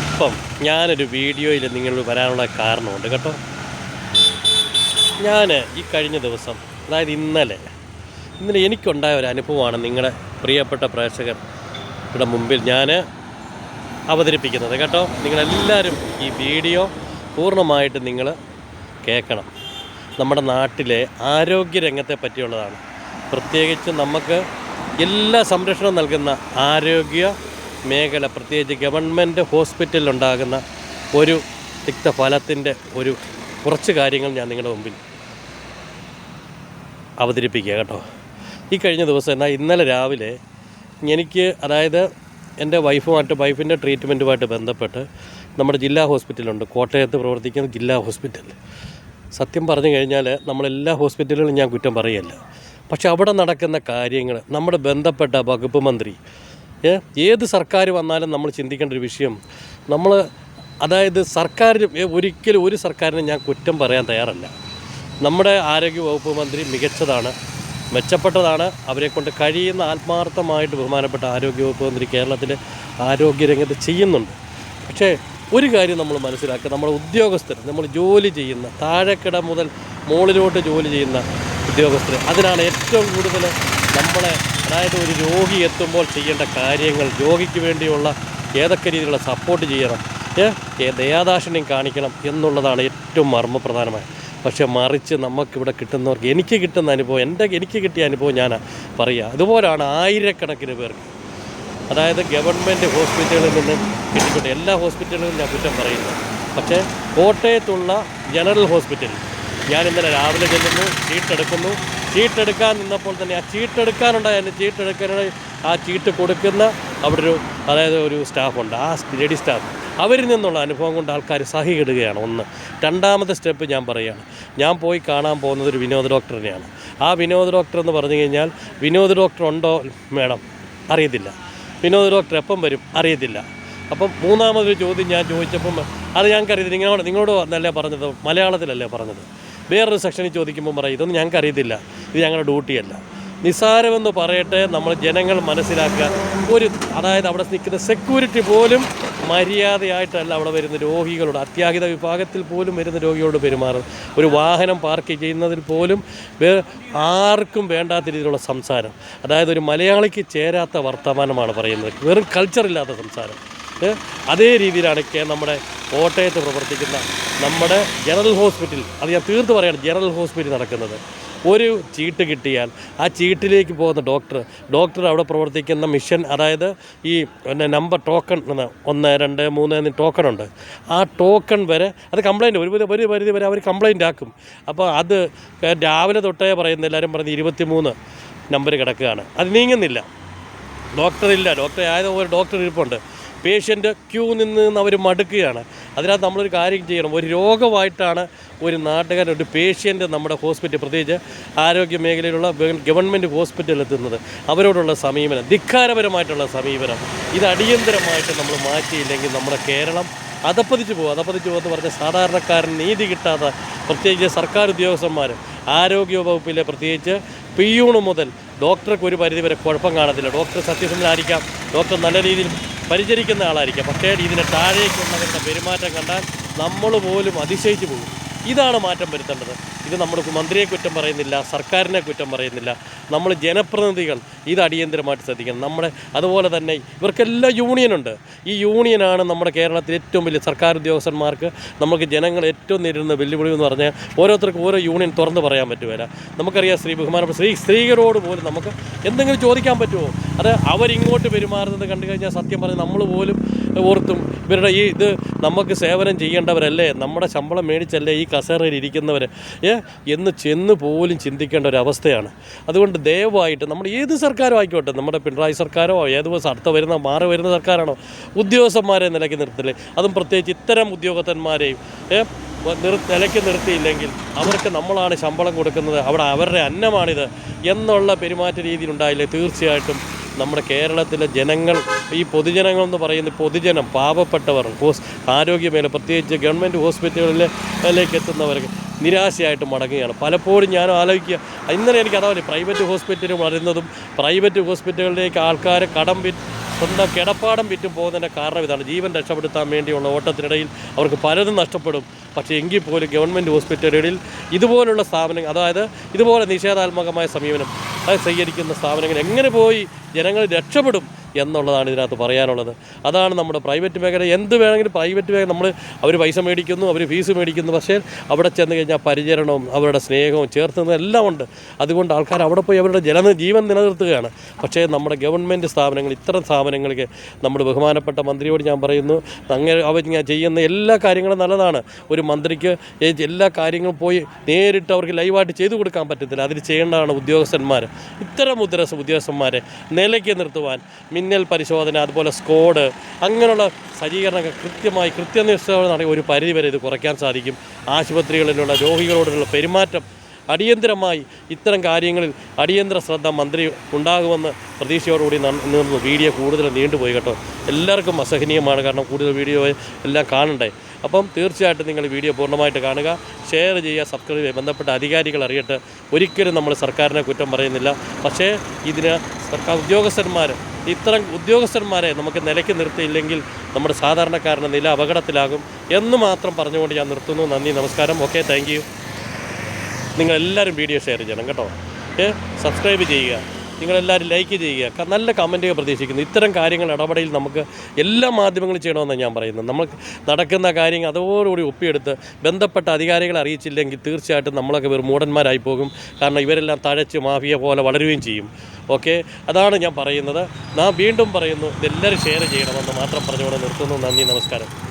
ഇപ്പം ഞാനൊരു വീഡിയോയിൽ നിങ്ങൾ വരാനുള്ള കാരണമുണ്ട് കേട്ടോ. ഞാൻ ഈ കഴിഞ്ഞ ദിവസം അതായത് ഇന്നലെ ഇന്നലെ എനിക്കുണ്ടായ ഒരു അനുഭവമാണ് നിങ്ങളുടെ പ്രിയപ്പെട്ട പ്രേക്ഷകരുടെ മുമ്പിൽ ഞാൻ അവതരിപ്പിക്കുന്നത് കേട്ടോ. നിങ്ങളെല്ലാവരും ഈ വീഡിയോ പൂർണമായിട്ട് നിങ്ങൾ കേൾക്കണം. നമ്മുടെ നാട്ടിലെ ആരോഗ്യരംഗത്തെ പറ്റിയുള്ളതാണ്. പ്രത്യേകിച്ച് നമുക്ക് എല്ലാ സംരക്ഷണവും നൽകുന്ന ആരോഗ്യ മേഖല പ്രത്യേകിച്ച് ഗവൺമെന്റ് ഹോസ്പിറ്റലിലുണ്ടാകുന്ന ഒരു തിക്തഫലത്തിന്റെ ഒരു കുറച്ച് കാര്യങ്ങൾ ഞാൻ നിങ്ങളുടെ മുമ്പിൽ അവതരിപ്പിക്കുക കേട്ടോ. ഈ കഴിഞ്ഞ ദിവസം എന്നാൽ ഇന്നലെ രാവിലെ എനിക്ക് അതായത് എന്റെ വൈഫുമായിട്ട് വൈഫിന്റെ ട്രീറ്റ്മെന്റുമായിട്ട് ബന്ധപ്പെട്ട് നമ്മുടെ ജില്ലാ ഹോസ്പിറ്റലുണ്ട് കോട്ടയത്ത് പ്രവർത്തിക്കുന്ന ജില്ലാ ഹോസ്പിറ്റൽ സത്യം പറഞ്ഞു കഴിഞ്ഞാൽ നമ്മളെല്ലാ ഹോസ്പിറ്റലുകളും ഞാൻ കുറ്റം പറയല്ല. പക്ഷെ അവിടെ നടക്കുന്ന കാര്യങ്ങൾ നമ്മുടെ ബന്ധപ്പെട്ട വകുപ്പ് മന്ത്രി ഏത് സർക്കാർ വന്നാലും നമ്മൾ ചിന്തിക്കേണ്ട ഒരു വിഷയം. നമ്മൾ അതായത് സർക്കാർ ഒരിക്കലും ഒരു സർക്കാരിനെ ഞാൻ കുറ്റം പറയാൻ തയ്യാറല്ല. നമ്മുടെ ആരോഗ്യ വകുപ്പ് മന്ത്രി മികച്ചതാണ് മെച്ചപ്പെട്ടതാണ്. അവരെ കൊണ്ട് കഴിയുന്ന ആത്മാർത്ഥമായിട്ട് ബഹുമാനപ്പെട്ട ആരോഗ്യ വകുപ്പ് മന്ത്രി കേരളത്തിലെ ആരോഗ്യരംഗത്ത് ചെയ്യുന്നുണ്ട്. പക്ഷേ ഒരു കാര്യം നമ്മൾ മനസ്സിലാക്കുക നമ്മുടെ ഉദ്യോഗസ്ഥർ നമ്മൾ ജോലി ചെയ്യുന്ന താഴെക്കിട മുതൽ മുകളിലോട്ട് ജോലി ചെയ്യുന്ന ഉദ്യോഗസ്ഥർ അതിനാണ് ഏറ്റവും കൂടുതൽ നമ്മളെ അതായത് ഒരു രോഗി എത്തുമ്പോൾ ചെയ്യേണ്ട കാര്യങ്ങൾ രോഗിക്ക് വേണ്ടിയുള്ള ഏതൊക്കെ രീതിയിലുള്ള സപ്പോർട്ട് ചെയ്യണം ദയാദാക്ഷിണ്യം കാണിക്കണം എന്നുള്ളതാണ് ഏറ്റവും മർമ്മപ്രധാനമായ. പക്ഷെ മറിച്ച് നമുക്കിവിടെ കിട്ടുന്നവർക്ക് എനിക്ക് കിട്ടുന്ന അനുഭവം എന്റെ എനിക്ക് കിട്ടിയ അനുഭവം ഞാൻ പറയുക. അതുപോലാണ് ആയിരക്കണക്കിന് പേർക്ക്. അതായത് ഗവൺമെന്റ് ഹോസ്പിറ്റലുകളിൽ നിന്ന് കിട്ടിക്കൊണ്ട് എല്ലാ ഹോസ്പിറ്റലുകളും ഞാൻ കുറ്റം പറയുന്നു. പക്ഷേ കോട്ടയത്തുള്ള ജനറൽ ഹോസ്പിറ്റൽ ഞാൻ ഇന്നലെ രാവിലെ ചെല്ലുന്നു ചീട്ടെടുക്കുന്നു ചീട്ടെടുക്കാൻ നിന്നപ്പോൾ തന്നെ ആ ചീട്ടെടുക്കാനുണ്ടായ ചീട്ടെടുക്കാനുള്ള ആ ചീട്ട് കൊടുക്കുന്ന അവിടെ ഒരു അതായത് ഒരു സ്റ്റാഫുണ്ട്. ആ ലേഡി സ്റ്റാഫ്. അവരിൽ നിന്നുള്ള അനുഭവം കൊണ്ട് ആൾക്കാർ സഹിയിടുകയാണ് ഒന്ന് രണ്ടാമത്തെ സ്റ്റെപ്പ് ഞാൻ പറയുകയാണ്. ഞാൻ പോയി കാണാൻ പോകുന്നത് ഒരു വിനോദ ഡോക്ടറിനെയാണ്. ആ വിനോദ ഡോക്ടർ എന്ന് പറഞ്ഞു കഴിഞ്ഞാൽ വിനോദ ഡോക്ടർ ഉണ്ടോ? മേഡം അറിയത്തില്ല. വിനോദ ഡോക്ടർ എപ്പം വരും? അറിയത്തില്ല. അപ്പം മൂന്നാമതൊരു ചോദ്യം ഞാൻ ചോദിച്ചപ്പം അത് ഞാൻ കരുതി നിങ്ങളോട് നിങ്ങളോട് നല്ല പറഞ്ഞത്? മലയാളത്തിലല്ലേ പറഞ്ഞത്? വേറൊരു സെക്ഷനിൽ ചോദിക്കുമ്പോൾ പറയും ഇതൊന്നും ഞങ്ങൾക്ക് അറിയത്തില്ല. ഇത് ഞങ്ങളുടെ ഡ്യൂട്ടിയല്ല. നിസ്സാരമെന്ന് പറയട്ടെ നമ്മൾ ജനങ്ങൾ മനസ്സിലാക്കുക. ഒരു അതായത് അവിടെ നിൽക്കുന്ന സെക്യൂരിറ്റി പോലും മര്യാദയായിട്ടല്ല അവിടെ വരുന്ന രോഗികളോട് അത്യാഹിത വിഭാഗത്തിൽ പോലും വരുന്ന രോഗിയോട് പെരുമാറുന്നത്. ഒരു വാഹനം പാർക്ക് ചെയ്യുന്നതിൽ പോലും ആർക്കും വേണ്ടാത്ത രീതിയിലുള്ള സംസാരം. അതായത് ഒരു മലയാളിക്ക് ചേരാത്ത വർത്തമാനമാണ് പറയുന്നത്. വെറും കൾച്ചറില്ലാത്ത സംസാരം. അതേ രീതിയിലാണ് നമ്മുടെ കോട്ടയത്ത് പ്രവർത്തിക്കുന്ന നമ്മുടെ ജനറൽ ഹോസ്പിറ്റൽ അത് ഞാൻ തീർത്ത് പറയാണ് ജനറൽ ഹോസ്പിറ്റൽ നടക്കുന്നത്. ഒരു ചീട്ട് കിട്ടിയാൽ ആ ചീട്ടിലേക്ക് പോകുന്ന ഡോക്ടർ ഡോക്ടർ അവിടെ പ്രവർത്തിക്കുന്ന മിഷൻ അതായത് ഈ പിന്നെ നമ്പർ ടോക്കൺ എന്ന ഒന്ന് രണ്ട് മൂന്ന് എന്നീ ടോക്കൺ ഉണ്ട്. ആ ടോക്കൺ വരെ അത് കംപ്ലൈന്റ് ഒരു ഒരു പരിധി വരെ അവർ കംപ്ലൈന്റ് ആക്കും. അപ്പോൾ അത് രാവിലെ തൊട്ടേ പറയുന്ന എല്ലാവരും പറഞ്ഞ് ഇരുപത്തി മൂന്ന് നമ്പർ കിടക്കുകയാണ്. അത് നീങ്ങുന്നില്ല. ഡോക്ടറില്ല. ഡോക്ടർ ആയത് ഒരു ഡോക്ടർ ഇരിപ്പുണ്ട്. പേഷ്യന്റ് ക്യൂ നിന്ന് അവർ മടുക്കുകയാണ്. അതിനകത്ത് നമ്മളൊരു കാര്യം ചെയ്യണം. ഒരു രോഗമായിട്ടാണ് ഒരു നാട്ടുകാരൻ ഒരു പേഷ്യന്റ് നമ്മുടെ ഹോസ്പിറ്റൽ പ്രത്യേകിച്ച് ആരോഗ്യ മേഖലയിലുള്ള ഗവൺമെന്റ് ഹോസ്പിറ്റലിൽ എത്തുന്നത്. അവരോടുള്ള സമീപനം ധിക്കാരപരമായിട്ടുള്ള സമീപനം. ഇത് അടിയന്തരമായിട്ട് നമ്മൾ മാറ്റിയില്ലെങ്കിൽ നമ്മുടെ കേരളം അതപ്പതിച്ച് പോകും. അതപ്പതിച്ച് പോകുമെന്ന് പറഞ്ഞ സാധാരണക്കാരൻ നീതി കിട്ടാത്ത പ്രത്യേകിച്ച് സർക്കാർ ഉദ്യോഗസ്ഥന്മാർ ആരോഗ്യ വകുപ്പിലെ പ്രത്യേകിച്ച് പിയൂണ് മുതൽ ഡോക്ടർക്ക് ഒരു പരിധിവരെ കുഴപ്പം കാണത്തില്ല. ഡോക്ടർ സത്യസന്ധനായിരിക്കാം. ഡോക്ടർ നല്ല രീതിയിൽ പരിചരിക്കുന്ന ആളായിരിക്കാം. പക്ഷേ ഇതിന് താഴേക്കുള്ളവരുടെ പെരുമാറ്റം കണ്ടാൽ നമ്മൾ പോലും അതിശയിച്ചു പോകും. ഇതാണ് മാറ്റം വരുത്തേണ്ടത്. ഇത് നമ്മുടെ മന്ത്രിയെ കുറ്റം പറയുന്നില്ല സർക്കാരിനെ കുറ്റം പറയുന്നില്ല. നമ്മൾ ജനപ്രതിനിധികൾ ഇത് അടിയന്തരമായിട്ട് ശ്രദ്ധിക്കണം. നമ്മുടെ അതുപോലെ തന്നെ ഇവർക്കെല്ലാം യൂണിയനുണ്ട് ഈ യൂണിയനാണ് നമ്മുടെ കേരളത്തിൽ ഏറ്റവും വലിയ സർക്കാർ ഉദ്യോഗസ്ഥന്മാർക്ക് നമുക്ക് ജനങ്ങൾ ഏറ്റവും നേരിടുന്ന വെല്ലുവിളി എന്ന് പറഞ്ഞാൽ ഓരോരുത്തർക്കും ഓരോ യൂണിയൻ തുറന്ന് പറയാൻ പറ്റുമല്ല നമുക്കറിയാം സ്ത്രീ ബഹുമാനപ്പെട്ട സ്ത്രീ സ്ത്രീകളോട് പോലും നമുക്ക് എന്തെങ്കിലും ചോദിക്കാൻ പറ്റുമോ? അത് അവരിങ്ങോട്ട് പെരുമാറുന്നത് കണ്ടു കഴിഞ്ഞാൽ സത്യം പറഞ്ഞ് നമ്മൾ പോലും ഓർത്തും ഇവരുടെ ഈ ഇത് നമുക്ക് സേവനം ചെയ്യേണ്ടവരല്ലേ? നമ്മുടെ ശമ്പളം മേടിച്ചല്ലേ ഈ കസേരയിൽ ഇരിക്കുന്നവർ ഏ എന്ന് ചെന്ന് പോലും ചിന്തിക്കേണ്ട ഒരു അവസ്ഥയാണ്. അതുകൊണ്ട് ദയവായിട്ട് നമ്മൾ ഏത് സർക്കാരും ആയിക്കോട്ടെ നമ്മുടെ പിണറായി സർക്കാരോ ഏത് അടുത്ത വരുന്ന മാറി വരുന്ന സർക്കാരാണോ ഉദ്യോഗസ്ഥന്മാരെ നിലയ്ക്ക് നിർത്തില്ലേ അതും പ്രത്യേകിച്ച് ഇത്തരം ഉദ്യോഗസ്ഥന്മാരെയും നിർ നിലയ്ക്ക് നിർത്തിയില്ലെങ്കിൽ അവർക്ക് നമ്മളാണ് ശമ്പളം കൊടുക്കുന്നത് അവിടെ അവരുടെ അന്നമാണിത് എന്നുള്ള പെരുമാറ്റ രീതിയിൽ ഉണ്ടായില്ലേ തീർച്ചയായിട്ടും നമ്മുടെ കേരളത്തിലെ ജനങ്ങൾ ഈ പൊതുജനങ്ങൾ എന്ന് പറയുന്ന പൊതുജനം പാവപ്പെട്ടവർ ഹോസ് ആരോഗ്യമേഖല പ്രത്യേകിച്ച് ഗവൺമെന്റ് ഹോസ്പിറ്റലുകളിലേക്ക് എത്തുന്നവർക്ക് നിരാശയായിട്ട് മടങ്ങുകയാണ്. പലപ്പോഴും ഞാൻ ആലോചിക്കുക ഇന്നലെ എനിക്ക് അതാവില്ല പ്രൈവറ്റ് ഹോസ്പിറ്റലിൽ വളരുന്നതും പ്രൈവറ്റ് ഹോസ്പിറ്റലുകളിലേക്ക് ആൾക്കാർ കടം വിറ്റ് സ്വന്തം കിടപ്പാടം വിറ്റും പോകുന്നതിന്റെ കാരണം ഇതാണ്. ജീവൻ രക്ഷപ്പെടുത്താൻ വേണ്ടിയുള്ള ഓട്ടത്തിനിടയിൽ അവർക്ക് പലതും നഷ്ടപ്പെടും. പക്ഷേ എങ്കിൽ പോലും ഗവൺമെന്റ് ഹോസ്പിറ്റലുകളിൽ ഇതുപോലുള്ള സ്ഥാപനങ്ങൾ അതായത് ഇതുപോലെ നിഷേധാത്മകമായ സമീപനം അത് സ്വീകരിക്കുന്ന സ്ഥാപനങ്ങൾ എങ്ങനെ പോയി ജനങ്ങൾ രക്ഷപ്പെടും എന്നുള്ളതാണ് ഇതിനകത്ത് പറയാനുള്ളത്. അതാണ് നമ്മുടെ പ്രൈവറ്റ് മേഖല. എന്ത് വേണമെങ്കിലും പ്രൈവറ്റ് മേഖല നമ്മൾ അവർ പൈസ മേടിക്കുന്നു അവർ ഫീസ് മേടിക്കുന്നു. പക്ഷേ അവിടെ ചെന്ന് കഴിഞ്ഞാൽ പരിചരണവും അവരുടെ സ്നേഹവും ചേർത്തുന്നതും എല്ലാം ഉണ്ട്. അതുകൊണ്ട് ആൾക്കാർ അവിടെ പോയി അവരുടെ ജന ജീവൻ നിലനിർത്തുകയാണ്. പക്ഷേ നമ്മുടെ ഗവൺമെന്റ് സ്ഥാപനങ്ങൾ ഇത്തരം സ്ഥാപനങ്ങൾക്ക് നമ്മുടെ ബഹുമാനപ്പെട്ട മന്ത്രിയോട് ഞാൻ പറയുന്നു അങ്ങനെ അവർ ഞാൻ ചെയ്യുന്ന എല്ലാ കാര്യങ്ങളും നല്ലതാണ്. ഒരു മന്ത്രിക്ക് എല്ലാ കാര്യങ്ങളും പോയി നേരിട്ട് അവർക്ക് ലൈവായിട്ട് ചെയ്തു കൊടുക്കാൻ പറ്റത്തില്ല. അതിന് ചെയ്യേണ്ടതാണ് ഉദ്യോഗസ്ഥന്മാർ ഇത്തരം ഉദ്യോഗസ്ഥ ഉദ്യോഗസ്ഥന്മാരെ നിലയ്ക്ക് നിർത്തുവാൻ മിന്നൽ പരിശോധന അതുപോലെ സ്കോഡ് അങ്ങനെയുള്ള സജ്ജീകരണങ്ങൾ കൃത്യമായി കൃത്യനിഷ്ഠയോടെ നടക്കുക ഒരു പരിധിവരെ ഇത് കുറയ്ക്കാൻ സാധിക്കും. ആശുപത്രികളിലുള്ള രോഗികളോടുള്ള പെരുമാറ്റം അടിയന്തരമായി ഇത്തരം കാര്യങ്ങളിൽ അടിയന്തര ശ്രദ്ധ മന്ത്രി ഉണ്ടാകുമെന്ന് പ്രതീക്ഷയോടുകൂടി നിന്ന് വീഡിയോ കൂടുതൽ നീണ്ടുപോയി കേട്ടോ. എല്ലാവർക്കും അസഹനീയമാണ്. കാരണം കൂടുതൽ വീഡിയോ എല്ലാം കാണണ്ടേ? അപ്പം തീർച്ചയായിട്ടും നിങ്ങൾ വീഡിയോ പൂർണമായിട്ട് കാണുക. ഷെയർ ചെയ്യുക സബ്സ്ക്രൈബ് ചെയ്യുക. ബന്ധപ്പെട്ട അധികാരികൾ അറിയട്ടെ. ഒരിക്കലും നമ്മൾ സർക്കാരിനെ കുറ്റം പറയുന്നില്ല. പക്ഷേ ഇതിന് സർക്കാർ ഉദ്യോഗസ്ഥന്മാർ ഇത്തരം ഉദ്യോഗസ്ഥന്മാരെ നമുക്ക് നിലയ്ക്ക് നിർത്തിയില്ലെങ്കിൽ നമ്മുടെ സാധാരണക്കാരന്റെ നില അപകടത്തിലാകും എന്ന് മാത്രം പറഞ്ഞുകൊണ്ട് ഞാൻ നിർത്തുന്നു. നന്ദി നമസ്കാരം. ഓക്കെ താങ്ക് യു നിങ്ങളെല്ലാവരും വീഡിയോ ഷെയർ ചെയ്യണം കേട്ടോ. സബ്സ്ക്രൈബ് ചെയ്യുക. നിങ്ങളെല്ലാവരും ലൈക്ക് ചെയ്യുക. നല്ല കമന്റുകൾ പ്രതീക്ഷിക്കുന്നു. ഇത്തരം കാര്യങ്ങൾ ഇടപെടലിൽ നമുക്ക് എല്ലാ മാധ്യമങ്ങളും ചെയ്യണമെന്ന് ഞാൻ പറയുന്നത്. നമ്മൾ നടക്കുന്ന കാര്യങ്ങൾ അതോടുകൂടി ഒപ്പിയെടുത്ത് ബന്ധപ്പെട്ട അധികാരികളെ അറിയിച്ചില്ലെങ്കിൽ തീർച്ചയായിട്ടും നമ്മളൊക്കെ വെറും മൂടന്മാരായി പോകും. കാരണം ഇവരെല്ലാം തഴച്ച് മാഫിയ പോലെ വളരുകയും ചെയ്യും. ഓക്കെ അതാണ് ഞാൻ പറയുന്നത്. നാം വീണ്ടും പറയുന്നു ഇതെല്ലാവരും ഷെയർ ചെയ്യണമെന്ന് മാത്രം പറഞ്ഞുകൊണ്ട് നിർത്തുന്നു. നന്ദി നമസ്കാരം.